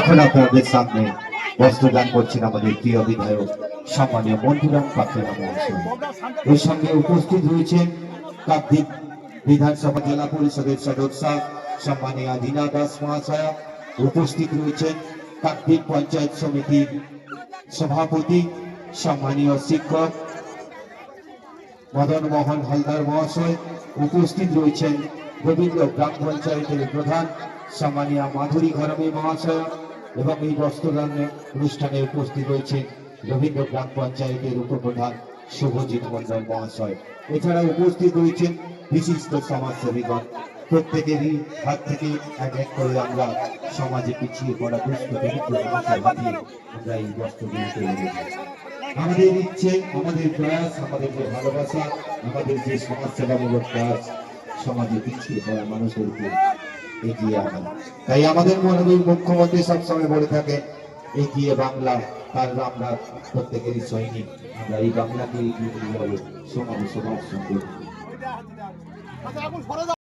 এখন আপনাদের সামনে বস্ত্রদান করছেন আমাদের প্রিয় বিধায়ক, সম্মানীয় মন্দিরাম পাত্রা এর সঙ্গে উপস্থিত রয়েছেন কাকদ্বীপ বিধানসভা জেলা পরিষদের সদস্য, সম্মানীয় দীনা দাস মহাশয়। উপস্থিত রয়েছেন কাকদ্বীপ পঞ্চায়েত সমিতির সভাপতি, সম্মানীয় শিক্ষক মদন মোহন হালদার মহাশয়। উপস্থিত রয়েছেন রবীন্দ্র গ্রাম পঞ্চায়েতের প্রধান, সম্মানীয় মাধুরী ঘরমে মহাশয়। এবং এই বস্ত্রদান অনুষ্ঠানে উপস্থিত রয়েছেন রবীন্দ্র গ্রাম পঞ্চায়েতের উপপ্রধান শুভজিৎ মন্ডল মহাশয়। এছাড়া উপস্থিত রয়েছেন বিশিষ্ট সমাজসেবীগণ। প্রত্যেকেরই হাত থেকে এক এক করে আমরা সমাজে পিছিয়ে পড়া দুষ্ট মানুষের আমরা এই বস্ত্রগুলি দেব আমাদের ইচ্ছে, আমাদের প্রয়াস, আমাদের যে ভালোবাসা, আমাদের যে সমাজ সেবামূলক কাজ, সমাজে পিছিয়ে পড়া মানুষদেরকে এগিয়ে আনা তাই আমাদের মনে হয় মুখ্যমন্ত্রী সবসময় বলে থাকে, এগিয়ে বাংলা, তার আমরা প্রত্যেকেরই সৈনিক। আমরা এই বাংলাকে এগিয়ে নিয়ে যাব। সমাজ সমাজ সঙ্গে।